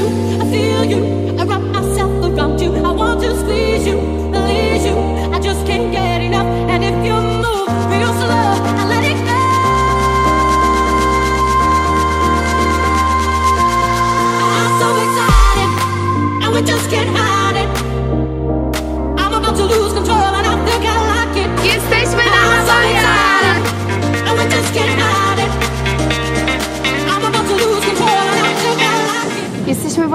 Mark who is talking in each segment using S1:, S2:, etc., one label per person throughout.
S1: you, I feel you.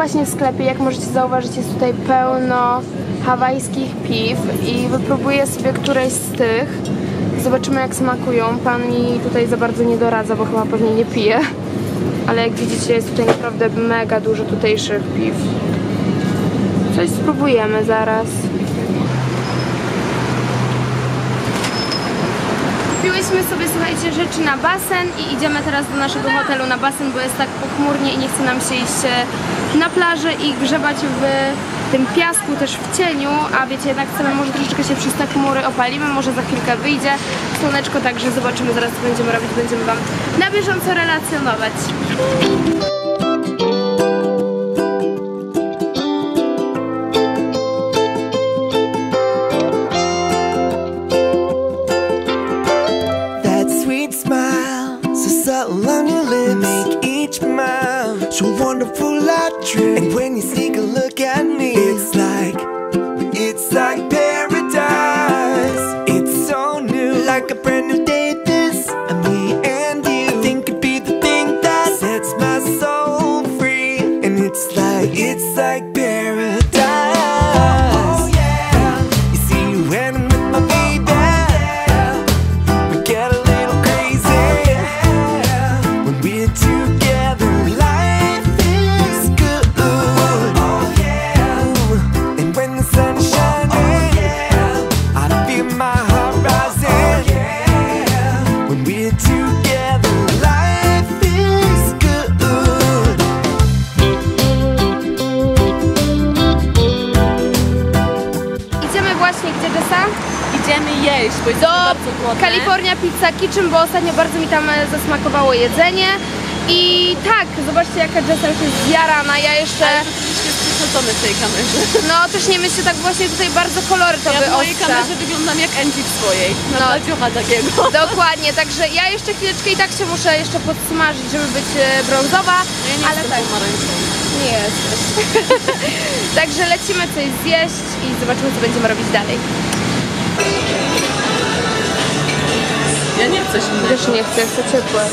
S2: Właśnie w sklepie, jak możecie zauważyć jest tutaj pełno hawajskich piw i wypróbuję sobie któreś z tych. Zobaczymy jak smakują. Pan mi tutaj za bardzo nie doradza, bo chyba pewnie nie pije. Ale jak widzicie jest tutaj naprawdę mega dużo tutejszych piw. Coś spróbujemy zaraz. Kupiłyśmy sobie, słuchajcie, rzeczy na basen i idziemy teraz do naszego hotelu na basen, bo jest tak pochmurnie i nie chce nam się iść e, na plażę i grzebać w tym piasku, też w cieniu, a wiecie, jednak chcemy może troszeczkę się przez te chmury opalimy, może za chwilkę wyjdzie słoneczko, także zobaczymy zaraz co będziemy robić, będziemy Wam na bieżąco relacjonować.
S3: On your lips, make each mile so wonderful I trip. And when you sneak a look at me, it's like, it's like paradise. It's so new, like a
S2: właśnie gdzie Jessa?
S4: Idziemy jeść, bo
S2: do. California Pizza Kitchen, bo ostatnio bardzo mi tam e, zasmakowało jedzenie. I tak, zobaczcie jaka Jessa już jest zjarana, ja jeszcze...
S4: Przesadzone w tej kamerze.
S2: No też nie myślę tak właśnie tutaj bardzo kolory to
S4: Ja w mojej
S2: wyostrza.
S4: kamerze wyglądam jak Angie w swojej. Na
S2: No.
S4: no. takiego.
S2: Dokładnie, także ja jeszcze chwileczkę i tak się muszę jeszcze podsmażyć, żeby być e, brązowa,
S4: Ja nie
S2: ale
S4: jestem
S2: tak,
S4: pomarańczowa.
S2: nie jesteś. także lecimy coś zjeść i zobaczymy co będziemy robić dalej.
S4: Ja nie chcę się
S2: Też nie chcę, chcę ciepłe.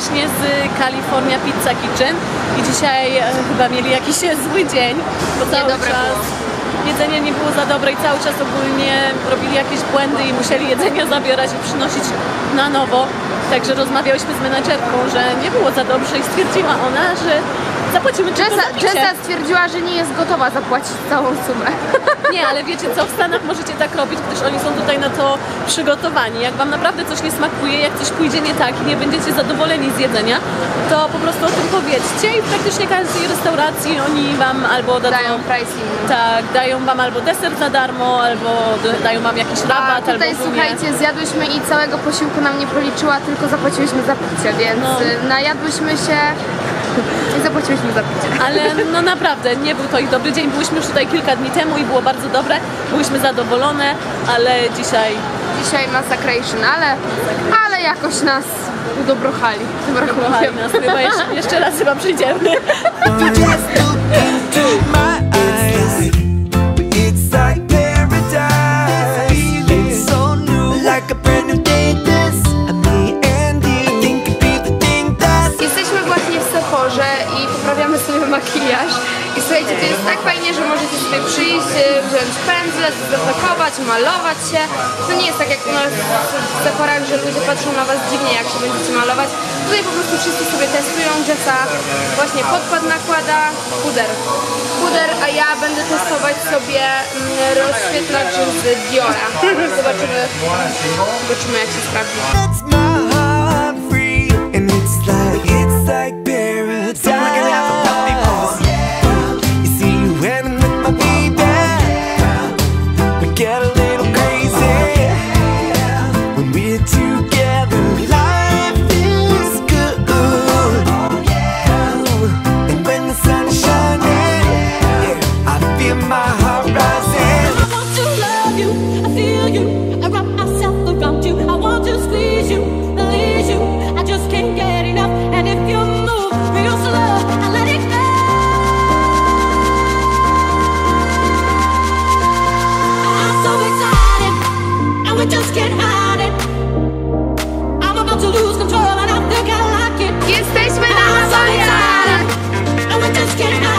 S4: Właśnie z California Pizza Kitchen i dzisiaj e, chyba mieli jakiś zły dzień, bo cały
S2: Niedobre
S4: czas
S2: było.
S4: Jedzenie nie było za dobre i cały czas ogólnie robili jakieś błędy i musieli jedzenie zabierać i przynosić na nowo. Także rozmawiałyśmy z menadżerką, że nie było za dobrze i stwierdziła ona, że zapłacimy
S2: Jessa. Jessa stwierdziła, że nie jest gotowa zapłacić całą sumę.
S4: Nie, ale wiecie co, w Stanach możecie tak robić, gdyż oni są tutaj na to przygotowani. Jak wam naprawdę coś nie smakuje, jak coś pójdzie nie tak i nie będziecie zadowoleni z jedzenia, to po prostu o tym powiedzcie i praktycznie każdej restauracji oni wam albo dadzą...
S2: Dają pricing.
S4: Tak, dają wam albo deser za darmo, albo dają wam jakiś
S2: A
S4: rabat,
S2: tutaj
S4: albo
S2: słuchajcie, zjadłyśmy i całego posiłku nam nie policzyła, tylko zapłaciłyśmy za picie, więc
S4: No.
S2: y, najadłyśmy się i zapłaciłyśmy za picie.
S4: Ale no naprawdę, nie był to ich dobry dzień. Byliśmy już tutaj kilka dni temu i było bardzo dobre. Byliśmy zadowolone, ale dzisiaj
S2: Dzisiaj massacration, ale, ale jakoś nas udobrochali rachunkiem.
S4: nas. Chyba jeszcze, jeszcze raz chyba przyjdziemy.
S2: Sobie przyjść, y, wziąć pędzle, zapakować, malować się. To nie jest tak jak u nas w Sephorach, że ludzie patrzą na was dziwnie, jak się będziecie malować. Tutaj po prostu wszyscy sobie testują. Jessa właśnie podkład nakłada, puder. Puder, a ja będę testować sobie mm, rozświetlacz z Diora. Zobaczymy, zobaczymy jak się sprawdzi.
S3: my heart rising. I want to love you, I feel you. I wrap myself around you. I want to squeeze you, release you.
S4: I just can't get enough. And if you move real slow, I let it go. I'm so excited, and we just can't hide it. I'm about to lose control, and I think I like it.
S2: Jesteśmy na
S4: Amazonie! And we just can't